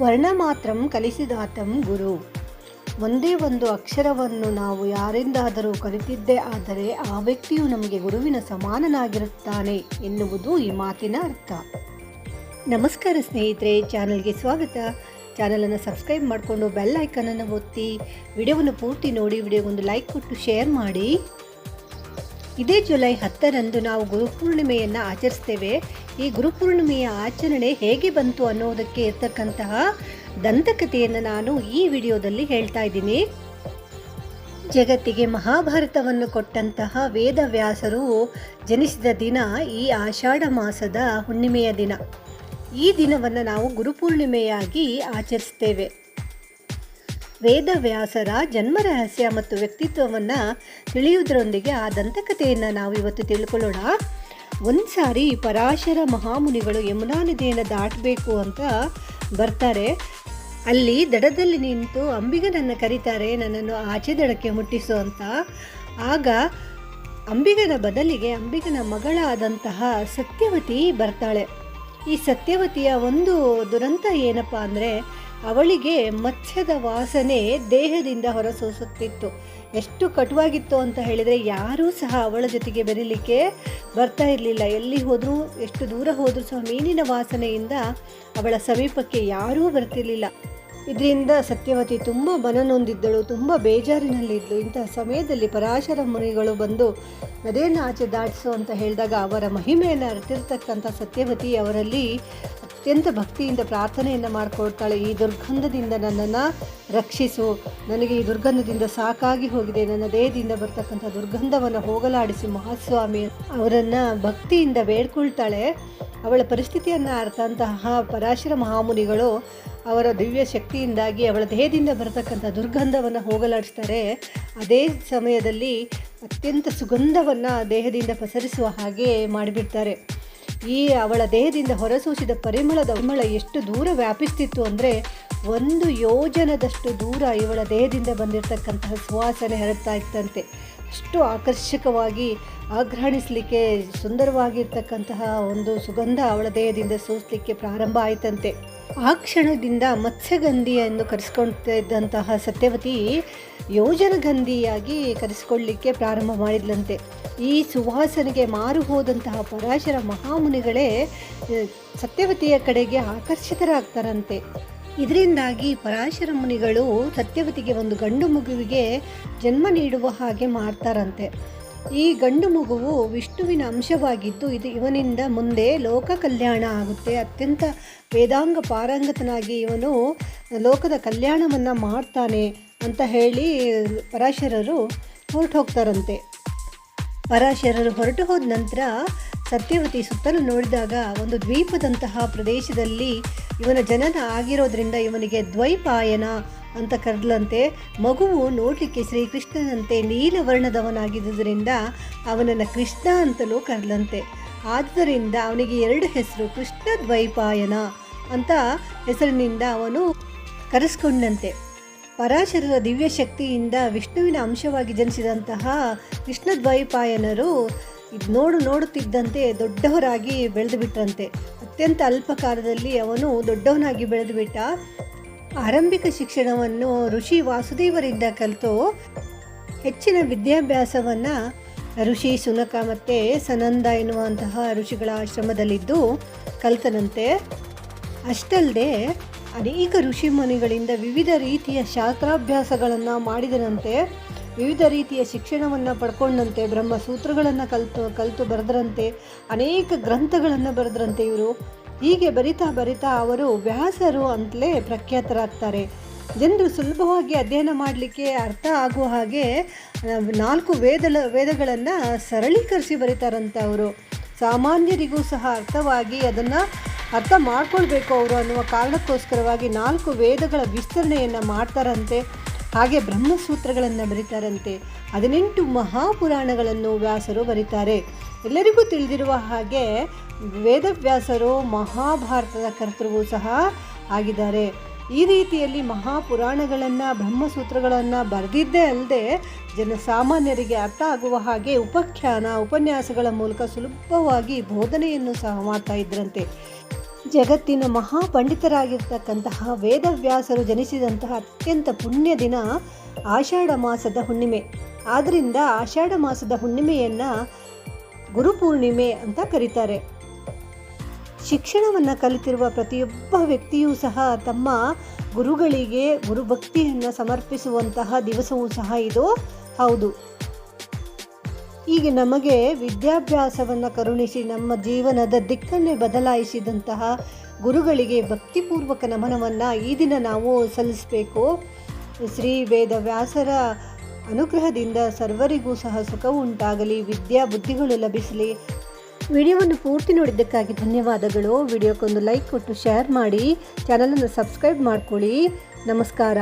ವರ್ಣ ಮಾತ್ರಂ ಕಲಿಸಿದಾತಂ ಗುರು. ಒಂದೇ ಒಂದು ಅಕ್ಷರವನ್ನು ನಾವು ಯಾರಿಂದಾದರೂ ಕಲಿತಿದ್ದೇ ಆದರೆ ಆ ವ್ಯಕ್ತಿಯು ನಮಗೆ ಗುರುವಿನ ಸಮಾನನಾಗಿರುತ್ತಾನೆ ಎನ್ನುವುದು ಈ ಮಾತಿನ ಅರ್ಥ. ನಮಸ್ಕಾರ ಸ್ನೇಹಿತರೆ, ಚಾನಲ್ಗೆ ಸ್ವಾಗತ. ಚಾನಲನ್ನು ಸಬ್ಸ್ಕ್ರೈಬ್ ಮಾಡಿಕೊಂಡು ಬೆಲ್ ಐಕನನ್ನು ಒತ್ತಿ, ವಿಡಿಯೋವನ್ನು ಪೂರ್ತಿ ನೋಡಿ, ವಿಡಿಯೋಗೊಂದು ಲೈಕ್ ಕೊಟ್ಟು ಶೇರ್ ಮಾಡಿ. ಇದೇ ಜುಲೈ ಹತ್ತರಂದು ನಾವು ಗುರುಪೂರ್ಣಿಮೆಯನ್ನು ಆಚರಿಸ್ತೇವೆ. ಈ ಗುರುಪೂರ್ಣಿಮೆಯ ಆಚರಣೆ ಹೇಗೆ ಬಂತು ಅನ್ನೋದಕ್ಕೆ ಇರ್ತಕ್ಕಂತಹ ದಂತಕಥೆಯನ್ನು ನಾನು ಈ ವಿಡಿಯೋದಲ್ಲಿ ಹೇಳ್ತಾ ಇದ್ದೀನಿ. ಜಗತ್ತಿಗೆ ಮಹಾಭಾರತವನ್ನು ಕೊಟ್ಟಂತಹ ವೇದವ್ಯಾಸರು ಜನಿಸಿದ ದಿನ ಈ ಆಷಾಢ ಮಾಸದ ಹುಣ್ಣಿಮೆಯ ದಿನ. ಈ ದಿನವನ್ನು ನಾವು ಗುರುಪೂರ್ಣಿಮೆಯಾಗಿ ಆಚರಿಸ್ತೇವೆ. ವೇದವ್ಯಾಸರ ಜನ್ಮ ರಹಸ್ಯ ಮತ್ತು ವ್ಯಕ್ತಿತ್ವವನ್ನು ತಿಳಿಯುವುದರೊಂದಿಗೆ ಆ ದಂತಕಥೆಯನ್ನು ನಾವು ಇವತ್ತು ತಿಳ್ಕೊಳ್ಳೋಣ. ಒಂದು ಸಾರಿ ಪರಾಶರ ಮಹಾಮುನಿಗಳು ಯಮುನಾ ನದಿಯನ್ನು ದಾಟಬೇಕು ಅಂತ ಬರ್ತಾರೆ. ಅಲ್ಲಿ ದಡದಲ್ಲಿ ನಿಂತು ಅಂಬಿಗನನ್ನು ಕರೀತಾರೆ, ನನ್ನನ್ನು ಆಚೆ ದಡಕ್ಕೆ ಮುಟ್ಟಿಸು ಅಂತ. ಆಗ ಅಂಬಿಗನ ಬದಲಿಗೆ ಅಂಬಿಗನ ಮಗಳಾದಂತಹ ಸತ್ಯವತಿ ಬರ್ತಾಳೆ. ಈ ಸತ್ಯವತಿಯ ಒಂದು ದುರಂತ ಏನಪ್ಪ ಅಂದರೆ ಅವಳಿಗೆ ಮತ್ಸ್ಯದ ವಾಸನೆ ದೇಹದಿಂದ ಹೊರಸೂಸುತ್ತಿತ್ತು. ಎಷ್ಟು ಕಟುವಾಗಿತ್ತು ಅಂತ ಹೇಳಿದರೆ ಯಾರೂ ಸಹ ಅವಳ ಜೊತೆಗೆ ಬೆರೀಲಿಕ್ಕೆ ಬರ್ತಾ ಇರಲಿಲ್ಲ. ಎಲ್ಲಿ ಹೋದರೂ, ಎಷ್ಟು ದೂರ ಹೋದರೂ ಸಹ ಮೀನಿನ ವಾಸನೆಯಿಂದ ಅವಳ ಸಮೀಪಕ್ಕೆ ಯಾರೂ ಬರ್ತಿರಲಿಲ್ಲ. ಇದರಿಂದ ಸತ್ಯವತಿ ತುಂಬ ಮನನೊಂದಿದ್ದಳು ತುಂಬ ಬೇಜಾರಿನಲ್ಲಿದ್ದಳು ಇಂತಹ ಸಮಯದಲ್ಲಿ ಪರಾಶರ ಮುನಿಗಳು ಬಂದು ನದಿಯನ್ನು ಆಚೆ ದಾಟಿಸು ಅಂತ ಹೇಳಿದಾಗ ಅವರ ಮಹಿಮೆಯನ್ನು ಅರ್ತಿರ್ತಕ್ಕಂಥ ಸತ್ಯವತಿ ಅವರಲ್ಲಿ ಅತ್ಯಂತ ಭಕ್ತಿಯಿಂದ ಪ್ರಾರ್ಥನೆಯನ್ನು ಮಾಡಿಕೊಳ್ತಾಳೆ. ಈ ದುರ್ಗಂಧದಿಂದ ನನ್ನನ್ನು ರಕ್ಷಿಸು. ನನಗೆ ಈ ದುರ್ಗಂಧದಿಂದ ಸಾಕಾಗಿ ಹೋಗಿದೆ. ನನ್ನ ದೇಹದಿಂದ ಬರ್ತಕ್ಕಂಥ ದುರ್ಗಂಧವನ್ನು ಹೋಗಲಾಡಿಸಿ ಮಹಾಸ್ವಾಮಿ. ಅವರನ್ನು ಭಕ್ತಿಯಿಂದ ಬೇಡ್ಕೊಳ್ತಾಳೆ. ಅವಳ ಪರಿಸ್ಥಿತಿಯನ್ನು ಅರ್ಥಂತಹ ಪರಾಶರ ಮಹಾಮುನಿಗಳು ಅವರ ದಿವ್ಯ ಶಕ್ತಿಯಿಂದಾಗಿ ಅವಳ ದೇಹದಿಂದ ಬರತಕ್ಕಂಥ ದುರ್ಗಂಧವನ್ನು ಹೋಗಲಾಡಿಸ್ತಾರೆ. ಅದೇ ಸಮಯದಲ್ಲಿ ಅತ್ಯಂತ ಸುಗಂಧವನ್ನು ದೇಹದಿಂದ ಪಸರಿಸುವ ಹಾಗೆ ಮಾಡಿಬಿಡ್ತಾರೆ. ಈ ಅವಳ ದೇಹದಿಂದ ಹೊರಸೂಸಿದ ಪರಿಮಳದ ಪರಿಮಳ ಎಷ್ಟು ದೂರ ವ್ಯಾಪಿಸ್ತಿತ್ತು ಅಂದರೆ ಒಂದು ಯೋಜನದಷ್ಟು ದೂರ ಇವಳ ದೇಹದಿಂದ ಬಂದಿರತಕ್ಕಂತಹ ಸುವಾಸನೆ ಹರಡ್ತಾ ಇತ್ತಂತೆ. ಅಷ್ಟು ಆಕರ್ಷಕವಾಗಿ ಆಘ್ರಾಣಿಸಲಿಕ್ಕೆ ಸುಂದರವಾಗಿರ್ತಕ್ಕಂತಹ ಒಂದು ಸುಗಂಧ ಅವಳ ದೇಹದಿಂದ ಸೂಸಲಿಕ್ಕೆ ಪ್ರಾರಂಭ ಆಯ್ತಂತೆ. ಆ ಕ್ಷಣದಿಂದ ಮತ್ಸ್ಯಗಂಧಿಯನ್ನು ಕರೆಸ್ಕೊಳ್ತಾ ಇದ್ದಂತಹ ಸತ್ಯವತಿ ಯೋಜನಗಂಧಿಯಾಗಿ ಕರೆಸಿಕೊಳ್ಳಲಿಕ್ಕೆ ಪ್ರಾರಂಭ ಮಾಡಿದ್ಲಂತೆ. ಈ ಸುವಾಸನೆಗೆ ಮಾರು ಹೋದಂತಹ ಪರಾಶರ ಮಹಾಮುನಿಗಳೇ ಸತ್ಯವತಿಯ ಕಡೆಗೆ ಆಕರ್ಷಿತರಾಗ್ತಾರಂತೆ. ಇದರಿಂದಾಗಿ ಪರಾಶರ ಮುನಿಗಳು ಸತ್ಯವತಿಗೆ ಒಂದು ಗಂಡು ಮಗುವಿಗೆ ಜನ್ಮ ನೀಡುವ ಹಾಗೆ ಮಾಡ್ತಾರಂತೆ. ಈ ಗಂಡು ಮಗುವು ವಿಷ್ಣುವಿನ ಅಂಶವಾಗಿದ್ದು ಇದು ಇವನಿಂದ ಮುಂದೆ ಲೋಕ ಕಲ್ಯಾಣ ಆಗುತ್ತೆ. ಅತ್ಯಂತ ವೇದಾಂಗ ಪಾರಂಗತನಾಗಿ ಇವನು ಲೋಕದ ಕಲ್ಯಾಣವನ್ನು ಮಾಡ್ತಾನೆ ಅಂತ ಹೇಳಿ ಪರಾಶರರು ಹೊರಟು ಹೋಗ್ತಾರಂತೆ. ಪರಾಶರರು ಹೊರಟು ಹೋದ ನಂತರ ಸತ್ಯವತಿ ಸುತ್ತಲೂ ನೋಡಿದಾಗ ಒಂದು ದ್ವೀಪದಂತಹ ಪ್ರದೇಶದಲ್ಲಿ ಇವನ ಜನನ ಆಗಿರೋದ್ರಿಂದ ಇವನಿಗೆ ದ್ವೈಪಾಯನ ಅಂತ ಕರೆದಲಂತೆ, ಮಗುವು ನೋಡಲಿಕ್ಕೆ ಶ್ರೀಕೃಷ್ಣನಂತೆ ನೀಲವರ್ಣದವನಾಗಿದ್ದರಿಂದ ಅವನನ್ನು ಕೃಷ್ಣ ಅಂತಲೂ ಕರೆದಲಂತೆ. ಆದ್ದರಿಂದ ಅವನಿಗೆ ಎರಡು ಹೆಸರು ಕೃಷ್ಣ ದ್ವೈಪಾಯನ ಅಂತ ಹೆಸರಿನಿಂದ ಅವನು ಕರೆಸ್ಕೊಂಡಂತೆ. ಪರಾಶರರ ದಿವ್ಯ ಶಕ್ತಿಯಿಂದ ವಿಷ್ಣುವಿನ ಅಂಶವಾಗಿ ಜನಿಸಿದಂತಹ ಕೃಷ್ಣ ದ್ವೈಪಾಯನರು ನೋಡು ನೋಡುತ್ತಿದ್ದಂತೆ ದೊಡ್ಡವರಾಗಿ ಬೆಳೆದು ಬಿಟ್ರಂತೆ. ಅತ್ಯಂತ ಅಲ್ಪ ಕಾಲದಲ್ಲಿ ಅವನು ದೊಡ್ಡವನಾಗಿ ಬೆಳೆದುಬಿಟ್ಟ ಆರಂಭಿಕ ಶಿಕ್ಷಣವನ್ನು ಋಷಿ ವಾಸುದೇವರಿಂದ ಕಲಿತು ಹೆಚ್ಚಿನ ವಿದ್ಯಾಭ್ಯಾಸವನ್ನು ಋಷಿ ಸುನಕ ಮತ್ತು ಸನಂದ ಎನ್ನುವಂತಹ ಋಷಿಗಳ ಆಶ್ರಮದಲ್ಲಿದ್ದು ಕಲಿತನಂತೆ. ಅಷ್ಟಲ್ಲದೆ ಅನೇಕ ಋಷಿ ಮುನಿಗಳಿಂದ ವಿವಿಧ ರೀತಿಯ ಶಾಸ್ತ್ರಾಭ್ಯಾಸಗಳನ್ನು ಮಾಡಿದರಂತೆ ವಿವಿಧ ರೀತಿಯ ಶಿಕ್ಷಣವನ್ನು ಪಡ್ಕೊಂಡಂತೆ, ಬ್ರಹ್ಮಸೂತ್ರಗಳನ್ನು ಕಲಿತು ಕಲಿತು ಬರೆದ್ರಂತೆ, ಅನೇಕ ಗ್ರಂಥಗಳನ್ನು ಬರೆದ್ರಂತೆ ಇವರು. ಹೀಗೆ ಬರಿತಾ ಬರಿತಾ ಅವರು ವ್ಯಾಸರು ಅಂತಲೇ ಪ್ರಖ್ಯಾತರಾಗ್ತಾರೆ. ಜನರು ಸುಲಭವಾಗಿ ಅಧ್ಯಯನ ಮಾಡಲಿಕ್ಕೆ ಅರ್ಥ ಆಗುವ ಹಾಗೆ ನಾಲ್ಕು ವೇದ ವೇದಗಳನ್ನು ಸರಳೀಕರಿಸಿ ಬರೀತಾರಂತೆ ಅವರು. ಸಾಮಾನ್ಯರಿಗೂ ಸಹ ಅರ್ಥವಾಗಿ ಅದನ್ನು ಅರ್ಥ ಮಾಡ್ಕೊಳ್ಬೇಕು ಅವರು ಅನ್ನುವ ಕಾರಣಕ್ಕೋಸ್ಕರವಾಗಿ ನಾಲ್ಕು ವೇದಗಳ ವಿಸ್ತರಣೆಯನ್ನು ಮಾಡ್ತಾರಂತೆ. ಹಾಗೆ ಬ್ರಹ್ಮಸೂತ್ರಗಳನ್ನು ಬರೀತಾರಂತೆ. ಹದಿನೆಂಟು ಮಹಾಪುರಾಣಗಳನ್ನು ವ್ಯಾಸರು ಬರೀತಾರೆ. ಎಲ್ಲರಿಗೂ ತಿಳಿದಿರುವ ಹಾಗೆ ವೇದವ್ಯಾಸರು, ಮಹಾಭಾರತದ ಕರ್ತೃವೂ ಸಹ ಆಗಿದ್ದಾರೆ. ಈ ರೀತಿಯಲ್ಲಿ ಮಹಾಪುರಾಣಗಳನ್ನು, ಬ್ರಹ್ಮಸೂತ್ರಗಳನ್ನು ಬರೆದಿದ್ದೇ ಅಲ್ಲದೆ ಜನಸಾಮಾನ್ಯರಿಗೆ ಅರ್ಥ ಆಗುವ ಹಾಗೆ ಉಪಖ್ಯಾನ, ಉಪನ್ಯಾಸಗಳ ಮೂಲಕ ಸುಲಭವಾಗಿ ಬೋಧನೆಯನ್ನು ಸಹ ಮಾಡ್ತಾ ಇದ್ರಂತೆ. ಜಗತ್ತಿನ ಮಹಾಪಂಡಿತರಾಗಿರ್ತಕ್ಕಂತಹ ವೇದವ್ಯಾಸರು ಜನಿಸಿದಂತಹ ಅತ್ಯಂತ ಪುಣ್ಯ ದಿನ ಆಷಾಢ ಮಾಸದ ಹುಣ್ಣಿಮೆ. ಆದ್ದರಿಂದ ಆಷಾಢ ಮಾಸದ ಹುಣ್ಣಿಮೆಯನ್ನು ಗುರುಪೂರ್ಣಿಮೆ ಅಂತ ಕರೀತಾರೆ. ಶಿಕ್ಷಣವನ್ನು ಕಲಿತಿರುವ ಪ್ರತಿಯೊಬ್ಬ ವ್ಯಕ್ತಿಯೂ ಸಹ ತಮ್ಮ ಗುರುಗಳಿಗೆ ಗುರುಭಕ್ತಿಯನ್ನು ಸಮರ್ಪಿಸುವಂತಹ ದಿವಸವೂ ಸಹ ಇದು. ಹೌದು. ಹೀಗೆ ನಮಗೆ ವಿದ್ಯಾಭ್ಯಾಸವನ್ನು ಕರುಣಿಸಿ ನಮ್ಮ ಜೀವನದ ದಿಕ್ಕನ್ನೇ ಬದಲಾಯಿಸಿದಂತಹ ಗುರುಗಳಿಗೆ ಭಕ್ತಿಪೂರ್ವಕ ನಮನವನ್ನು ಈ ದಿನ ನಾವು ಸಲ್ಲಿಸಬೇಕು. ಶ್ರೀ ವೇದವ್ಯಾಸರ ಅನುಗ್ರಹದಿಂದ ಸರ್ವರಿಗೂ ಸಹ ಸುಖ ಉಂಟಾಗಲಿ, ವಿದ್ಯಾ ಬುದ್ಧಿಗಳು ಲಭಿಸಲಿ. ವಿಡಿಯೋವನ್ನು ಪೂರ್ತಿ ನೋಡಿದ್ದಕ್ಕಾಗಿ ಧನ್ಯವಾದಗಳು. ವಿಡಿಯೋಕ್ಕೊಂದು ಲೈಕ್ ಕೊಟ್ಟು ಶೇರ್ ಮಾಡಿ, ಚಾನಲನ್ನು ಸಬ್ಸ್ಕ್ರೈಬ್ ಮಾಡ್ಕೊಳ್ಳಿ. ನಮಸ್ಕಾರ.